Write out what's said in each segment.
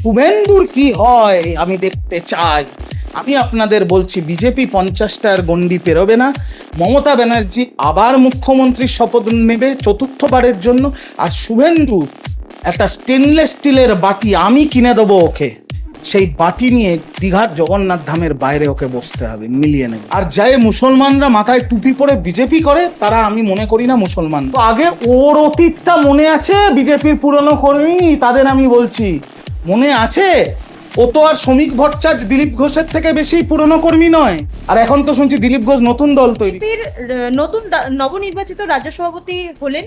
শুভেন্দুর কি হয় আমি দেখতে চাই। আমি আপনাদের বলছি, বিজেপি পঞ্চাশটার গণ্ডি পেরোবে না। মমতা ব্যানার্জি আবার মুখ্যমন্ত্রীর শপথ নেবে চতুর্থবারের জন্য। আর শুভেন্দু, একটা স্টেনলেস স্টিলের বাটি আমি কিনে দেবো ওকে। সেই বাটি নিয়ে দীঘার জগন্নাথ ধামের বাইরে ওকে বসতে হবে, মিলিয়ে নেবে। আর যাই মুসলমানরা মাথায় টুপি পরে বিজেপি করে, তারা আমি মনে করি না মুসলমান। তো আগে ওর অতীতটা মনে আছে বিজেপির পুরনো কর্মী? তাদের আমি বলছি মনে আছে? ও তো আর শ্রমিক ভট্টাচার্য দিলীপ ঘোষের থেকে বেশি পুরনো কর্মী নয়। আর এখন তো শুনছি দিলীপ ঘোষ নতুন দল তৈরি। নতুন নবনির্বাচিত রাজ্য সভাপতি হলেন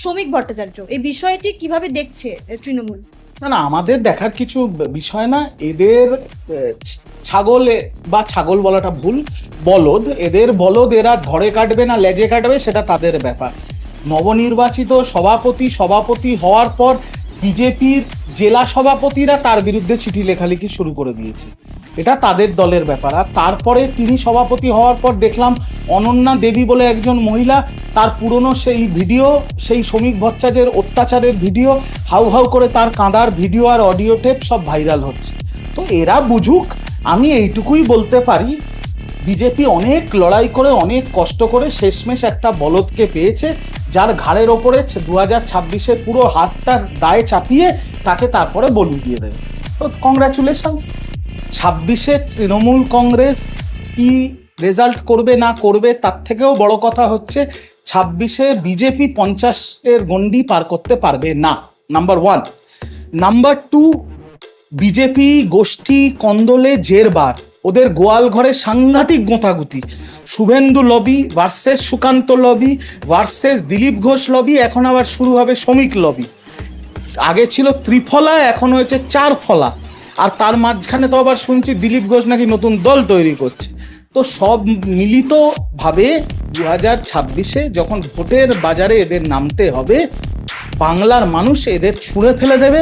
শ্রমিক ভট্টাচার্য। এই বিষয়টি কীভাবে দেখছে তৃণমূল? না না আমাদের দেখার কিছু বিষয় না। এদের ছাগল বা ছাগল বলাটা ভুল। বলদ এদের বলদ এরা ধরে কাটবে না লেজে কাটবে সেটা তাদের ব্যাপার। নবনির্বাচিত সভাপতি সভাপতি হওয়ার পর বিজেপির জেলা সভাপতিরা তার বিরুদ্ধে চিঠি লেখালেখি শুরু করে দিয়েছে। এটা তাদের দলের ব্যাপার। আর তারপরে তিনি সভাপতি হওয়ার পর দেখলাম অনন্যা দেবী বলে একজন মহিলা, তার পুরনো সেই ভিডিও, সেই শ্রমিক ভট্টাচার্যের অত্যাচারের ভিডিও, হাউ হাউ করে তার কাঁদার ভিডিও আর অডিও টেপ সব ভাইরাল হচ্ছে। তো এরা বুঝুক, আমি এইটুকুই বলতে পারি, বিজেপি অনেক লড়াই করে, অনেক কষ্ট করে শেষমেশ একটা বলদকে পেয়েছে। যার ঘাড়ের ওপরে দু হাজার ছাব্বিশের পুরো হাতটা দায়ে চাপিয়ে তাকে তারপরে বলি দিয়ে দেবে। তো কংগ্রাচুলেশনস ছাব্বিশে তৃণমূল কংগ্রেস কি রেজাল্ট করবে না করবে তার থেকেও বড় কথা হচ্ছে ছাব্বিশে বিজেপি পঞ্চাশের গণ্ডি পার করতে পারবে না। Number one number two BJP গোষ্ঠী কন্দলে জেরবার। ওদের গোয়াল ঘরে সাংঘাতিক গোঁতাগুতি Suvendu lobby versus Sukanta lobby versus Dilip Ghosh lobby, এখন আবার শুরু হবে শ্রমিক লবি। আগে ছিল ত্রিফলা, এখন হয়েছে চার ফলা আর তার মাঝখানে তো আবার শুনছি দিলীপ ঘোষ নাকি নতুন দল তৈরি করছে। তো সব মিলিতভাবে দু হাজার ছাব্বিশে যখন ভোটের বাজারে এদের নামতে হবে, বাংলার মানুষ এদের ছুঁড়ে ফেলে দেবে।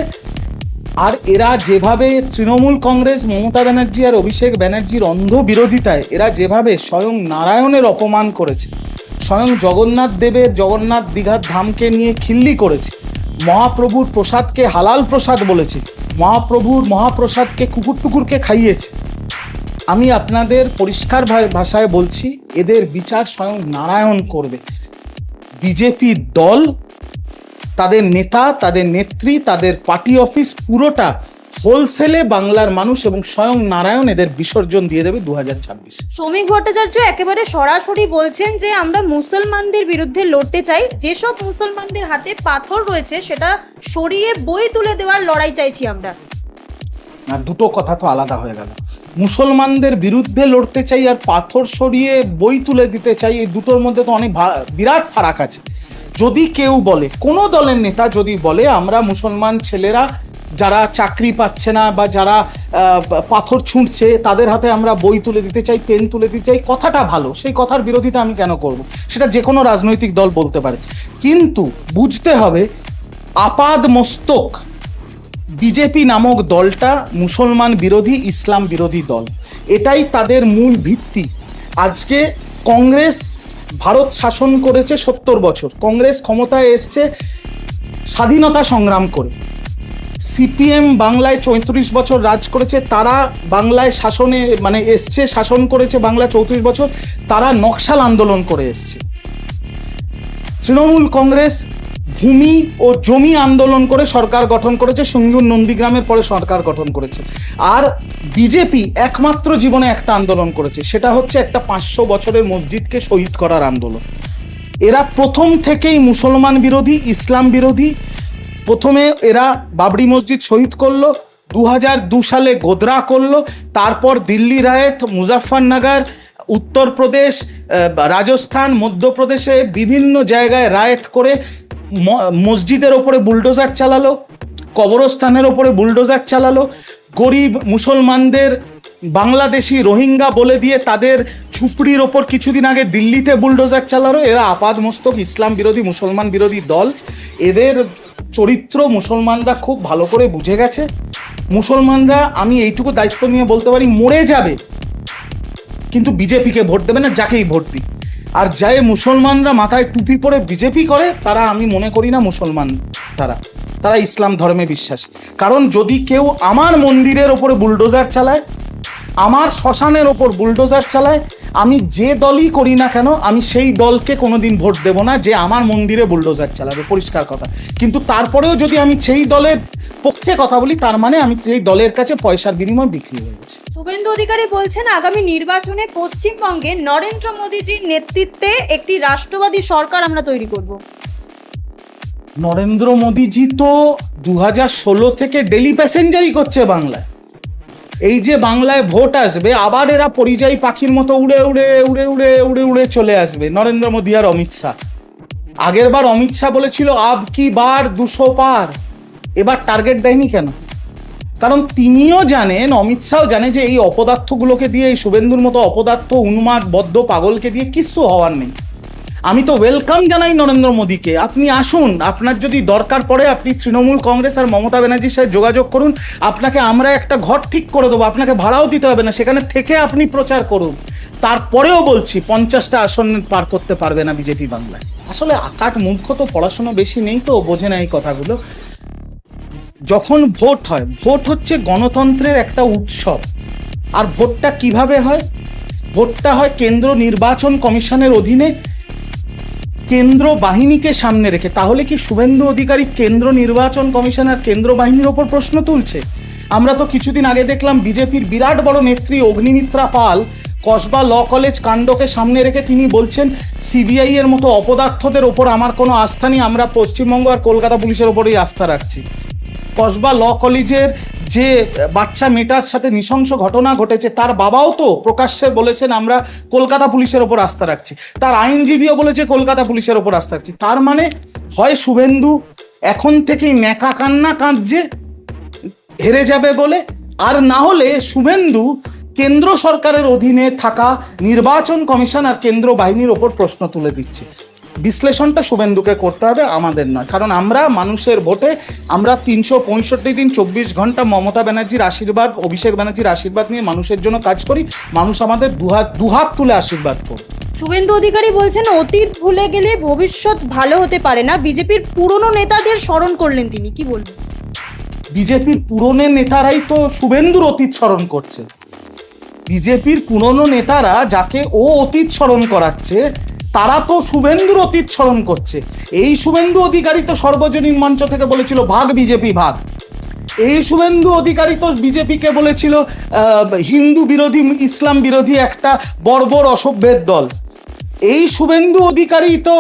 আর এরা যেভাবে তৃণমূল কংগ্রেস, মমতা ব্যানার্জি আর অভিষেক ব্যানার্জির অন্ধ বিরোধিতায় এরা যেভাবে স্বয়ং নারায়ণের অপমান করেছে, স্বয়ং জগন্নাথ দেবের, জগন্নাথ দীঘার ধামকে নিয়ে খিল্লি করেছে, মহাপ্রভুর প্রসাদকে হালাল প্রসাদ বলেছে, মহাপ্রভুর মহাপ্রসাদকে কুকুর টুকুরকে খাইয়েছে। আমি আপনাদের পরিষ্কার ভাষায় বলছি, এদের বিচার স্বয়ং নারায়ণ করবে। বিজেপি দল তাদের নেতা তাদের নেত্রী তাদের পার্টি অফিস পুরোটা হোলসেলে বাংলার মানুষ এবং স্বয়ং নারায়ণ এদের বিসর্জন দিয়ে দেবে দু হাজার ছাব্বিশে। শ্রমিক ভট্টাচার্য একেবারে সরাসরি বলছেন যে আমরা মুসলমানদের বিরুদ্ধে লড়তে চাই। যেসব মুসলমানদের হাতে পাথর রয়েছে সেটা সরিয়ে বই তুলে দেওয়ার লড়াই চাইছি আমরা। আর দুটো কথা তো আলাদা হয়ে গেল। মুসলমানদের বিরুদ্ধে লড়তে চাই আর পাথর সরিয়ে বই তুলে দিতে চাই এই দুটোর মধ্যে তো অনেক বিরাট ফারাক আছে। যদি কেউ বলে, কোনো দলের নেতা যদি বলে, আমরা মুসলমান ছেলেরা যারা চাকরি পাচ্ছে না বা যারা পাথর ছুঁড়ছে, তাদের হাতে আমরা বই তুলে দিতে চাই, পেন তুলে দিতে চাই, কথাটা ভালো। সেই কথার বিরোধিতা আমি কেন করব? সেটা যে কোনো রাজনৈতিক দল বলতে পারে। কিন্তু বুঝতে হবে, আপাদ মস্তক, বিজেপি নামক দলটা মুসলমান বিরোধী, ইসলাম বিরোধী দল। এটাই তাদের মূল ভিত্তি। আজকে কংগ্রেস ভারত শাসন করেছে সত্তর বছর। কংগ্রেস ক্ষমতায় এসছে স্বাধীনতা সংগ্রাম করে। সিপিএম বাংলায় চৌত্রিশ বছর রাজ করেছে, তারা বাংলায় শাসনে মানে এসছে, শাসন করেছে বাংলা চৌত্রিশ বছর, তারা নকশাল আন্দোলন করে এসছে। তৃণমূল কংগ্রেস ভূমি ও জমি আন্দোলন করে সরকার গঠন করেছে সঙ্গীয় নন্দীগ্রামের পরে সরকার গঠন করেছে। আর বিজেপি একমাত্র জীবনে একটা আন্দোলন করেছে, সেটা হচ্ছে একটা পাঁচশো বছরের মসজিদকে শহীদ করার আন্দোলন। এরা প্রথম থেকেই মুসলমান বিরোধী, ইসলাম বিরোধী। প্রথমে এরা বাবরি মসজিদ শহীদ করল দু হাজার দু সালে গোদরা করল, তারপর দিল্লি রায়েট মুজাফরনগর উত্তরপ্রদেশ রাজস্থান, মধ্যপ্রদেশে বিভিন্ন জায়গায় রায়েট করে মসজিদের ওপরে বুলডোজার চালালো, কবরস্থানের ওপরে বুলডোজার চালালো, গরিব মুসলমানদের বাংলাদেশি রোহিঙ্গা বলে দিয়ে তাদের ঝুপড়ির ওপর কিছুদিন আগে দিল্লিতে বুলডোজার চালালো। এরা আপাদ মস্তক, ইসলাম বিরোধী, মুসলমান বিরোধী দল। এদের চরিত্র মুসলমানরা খুব ভালো করে বুঝে গেছে। মুসলমানরা, আমি এইটুকু দায়িত্ব নিয়ে বলতে পারি, মরে যাবে। কিন্তু বিজেপিকে ভোট দেবে না, যাকেই ভোট দিক। আর যাই মুসলমানরা মাথায় টুপি পরে বিজেপি করে, তারা আমি মনে করি না মুসলমান তারা। তারা ইসলাম ধর্মে বিশ্বাসী। কারণ যদি কেউ আমার মন্দিরের ওপরে বুলডোজার চালায়, আমার শ্মশানের ওপর বুলডোজার চালায় আমি যে দলই করি না কেন আমি সেই দলকে কোনোদিন ভোট দেব না যে আমার মন্দিরে বুলডোজার চালাবে। পরিষ্কার কথা। কিন্তু তারপরেও যদি আমি সেই দলের পক্ষে কথা বলি তার মানে আমি সেই দলের কাছে পয়সার বিনিময়ে বিক্রি হয়ে গেছি। শুভেন্দু অধিকারী বলছেন আগামী নির্বাচনে পশ্চিমবঙ্গে নরেন্দ্র মোদীজির নেতৃত্বে একটি রাষ্ট্রবাদী সরকার আমরা তৈরি করব। নরেন্দ্র মোদীজি তো দু হাজার ষোলো থেকে ডেলি প্যাসেঞ্জারই করছে বাংলায়। এই যে বাংলায় ভোট আসবে, আবার এরা পরিযায়ী পাখির মতো উড়ে উড়ে উড়ে উড়ে উড়ে উড়ে চলে আসবে। নরেন্দ্র মোদী আর অমিত শাহ। আগের বার অমিত শাহ বলেছিল, আব কি বার দুশো পার। এবার টার্গেট দেয়নি কেন? কারণ তিনিও জানেন, অমিত শাহও জানে যে এই অপদার্থগুলোকে দিয়ে এই শুভেন্দুর মতো অপদার্থ, উন্মাদ, বদ্ধ, পাগলকে দিয়ে কিচ্ছু হওয়ার নেই। আমি তো ওয়েলকাম জানাই নরেন্দ্র মোদীকে। আপনি আসুন, আপনার যদি দরকার পড়ে আপনি তৃণমূল কংগ্রেস আর মমতা ব্যানার্জির সাথে যোগাযোগ করুন, আপনাকে আমরা একটা ঘর ঠিক করে দেবো, আপনাকে ভাড়াও দিতে হবে না, সেখানে থেকে আপনি প্রচার করুন। তারপরেও বলছি, পঞ্চাশটা আসন পার করতে পারবে না বিজেপি বাংলায়। আসলে আকাট মূর্খ তো পড়াশোনা বেশি নেই তো বোঝে না এই কথাগুলো। যখন ভোট হয়, ভোট হচ্ছে গণতন্ত্রের একটা উৎসব। আর ভোটটা কীভাবে হয়? ভোটটা হয় কেন্দ্র নির্বাচন কমিশনের অধীনে কেন্দ্র বাহিনীকে সামনে রেখে, তাহলে কি শুভেন্দু অধিকারী কেন্দ্র নির্বাচন কমিশন আর কেন্দ্র বাহিনীর ওপর প্রশ্ন তুলছে? আমরা তো কিছুদিন আগে দেখলাম বিজেপির বিরাট বড় নেত্রী অগ্নিমিত্রা পাল কসবা ল কলেজ কাণ্ডকে সামনে রেখে তিনি বলছেন, সিবিআই এর মতো অপদার্থদের ওপর আমার কোনো আস্থা নেই, আমরা পশ্চিমবঙ্গ আর কলকাতা পুলিশের ওপরেই আস্থা রাখছি। কসবা ল কলেজের যে বাচ্চা মেয়েটার সাথে নৃশংস ঘটনা ঘটেছে, তার বাবাও তো প্রকাশ্যে বলেছেন, আমরা কলকাতা পুলিশের ওপর আস্থা রাখছি। তার আইনজীবীও বলেছে, কলকাতা পুলিশের ওপর আস্থা রাখছি। তার মানে হয় শুভেন্দু এখন থেকেই ন্যাকা কান্না কাঁদছে, হেরে যাবে বলে, আর না হলে শুভেন্দু কেন্দ্র সরকারের অধীনে থাকা নির্বাচন কমিশন আর কেন্দ্র বাহিনীর ওপর প্রশ্ন তুলে দিচ্ছে। বিশ্লেষণটা শুভেন্দুকে করতে হবে আমাদের নয়। কারণ আমরা মানুষের ভোটে আমরা তিনশো পঁয়ষট্টি দিন চব্বিশ ঘণ্টা মমতা ব্যানার্জির আশীর্বাদ অভিষেক ব্যানার্জির আশীর্বাদ নিয়ে মানুষের জন্য কাজ করি। মানুষ আমাদের দুহাত দুহাত তুলে আশীর্বাদ করে শুভেন্দু অধিকারী বলছেন অতীত ভুলে গেলে ভবিষ্যৎ ভালো হতে পারে না। বিজেপির পুরনো নেতাদের স্মরণ করলেন তিনি কি বলবেন? বিজেপির পুরনো নেতারাই তো শুভেন্দুর অতীত স্মরণ করছে। বিজেপির পুরনো নেতারা যাকে ও অতীত স্মরণ করাচ্ছে তারা তো শুভেন্দুর অতীত স্মরণ করছে। এই শুভেন্দু অধিকারী তো সর্বজনীন মঞ্চ থেকে বলেছিল, ভাগ বিজেপি, ভাগ। এই শুভেন্দু অধিকারী তো বিজেপিকে বলেছিল হিন্দু বিরোধী, ইসলাম বিরোধী একটা বর্বর অসভ্যের দল। এই শুভেন্দু অধিকারী তো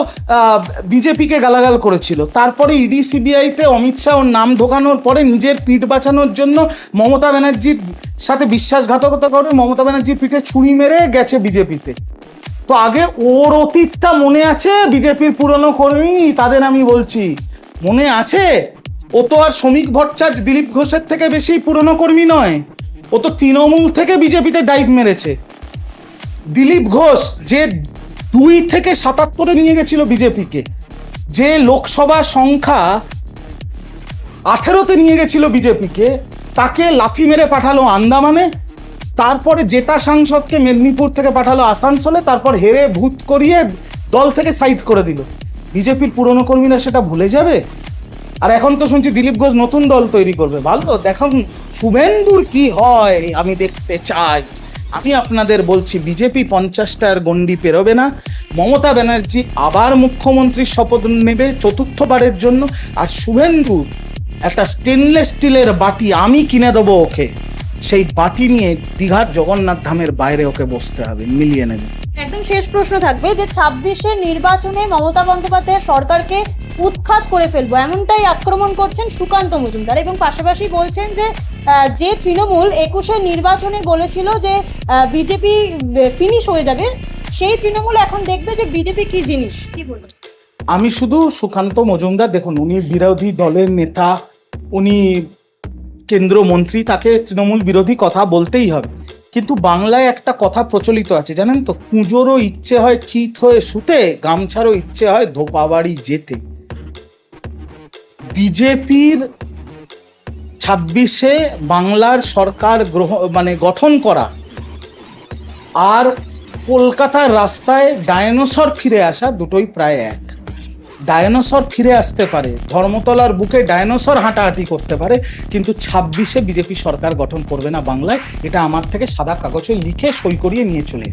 বিজেপিকে গালাগাল করেছিল। তারপরে ইডি সিবিআইতে অমিত শাহ ওর নাম ঢোকানোর পরে নিজের পিঠ বাঁচানোর জন্য মমতা ব্যানার্জির সাথে বিশ্বাসঘাতকতা করে মমতা ব্যানার্জির পিঠে ছুরি মেরে গেছে বিজেপিতে। তো আগে ওর অতীতটা মনে আছে? বিজেপির পুরনো কর্মী? তাদের আমি বলছি। মনে আছে? ও তো আর শ্রমিক ভট্টাচার্য দিলীপ ঘোষের থেকে বেশি পুরনো কর্মী নয়। ও তো তৃণমূল থেকে বিজেপিতে ডাইভ মেরেছে। দিলীপ ঘোষ যে দুই থেকে সাতাত্তরে নিয়ে গেছিল বিজেপিকে, যে লোকসভা সংখ্যা আঠেরোতে নিয়ে গেছিল বিজেপিকে, তাকে লাথি মেরে পাঠালো আন্দামানে। তারপরে জেতা সাংসদকে মেদিনীপুর থেকে পাঠালো আসানসোলে, তারপর হেরে ভূত করিয়ে দল থেকে সাইড করে দিল। বিজেপির পুরনো কর্মীরা সেটা ভুলে যাবে? আর এখন তো শুনছি দিলীপ ঘোষ নতুন দল তৈরি করবে। ভালো, দেখুন শুভেন্দুর কি হয়, আমি দেখতে চাই। আমি আপনাদের বলছি, বিজেপি পঞ্চাশটার গণ্ডি পেরোবে না। মমতা ব্যানার্জি আবার মুখ্যমন্ত্রীর শপথ নেবে চতুর্থবারের জন্য। আর শুভেন্দু একটা স্টেনলেস স্টিলের বাটি আমি কিনে দেবো ওকে। সেই বাটি নিয়ে দীঘার জগন্নাথ ধামের বাইরে ওকে বসতে হবে মিলিয়ে নেবে। একদম শেষ প্রশ্ন থাকবে যে ছাব্বিশের নির্বাচনে মমতা বন্দ্যোপাধ্যায় সরকারকে উৎখাত করে ফেলব এমনটাই আক্রমণ করছেন সুকান্ত মজুমদার এবং পাশাপাশি বলছেন যে যে তৃণমূল একুশের নির্বাচনে বলেছিল যে বিজেপি ফিনিশ হয়ে যাবে সেই তৃণমূল এখন দেখবে যে বিজেপি কি জিনিস কি বলবেন আমি শুধু সুকান্ত মজুমদার দেখুন উনি বিরোধী দলের নেতা উনি কেন্দ্রমন্ত্রী তাকে তৃণমূল বিরোধী কথা বলতেই হবে। কিন্তু বাংলায় একটা কথা প্রচলিত আছে, জানেন তো? কুঁজোরও ইচ্ছে হয় চিত হয়ে শুতে, গামছারও ইচ্ছে হয় ধোপাবাড়ি যেতে। বিজেপির ছাব্বিশে বাংলার সরকার গ্রহ মানে গঠন করা আর কলকাতার রাস্তায় ডায়নোসর ফিরে আসা দুটোই প্রায় এক। ডায়নোসর ফিরে আসতে পারে। ধর্মতলার বুকে ডায়নোসর হাঁটাহাঁটি করতে পারে, কিন্তু ছাব্বিশে বিজেপি সরকার গঠন করবে না বাংলায়। এটা আমার থেকে সাদা কাগজে লিখে সই করিয়ে নিয়ে চলে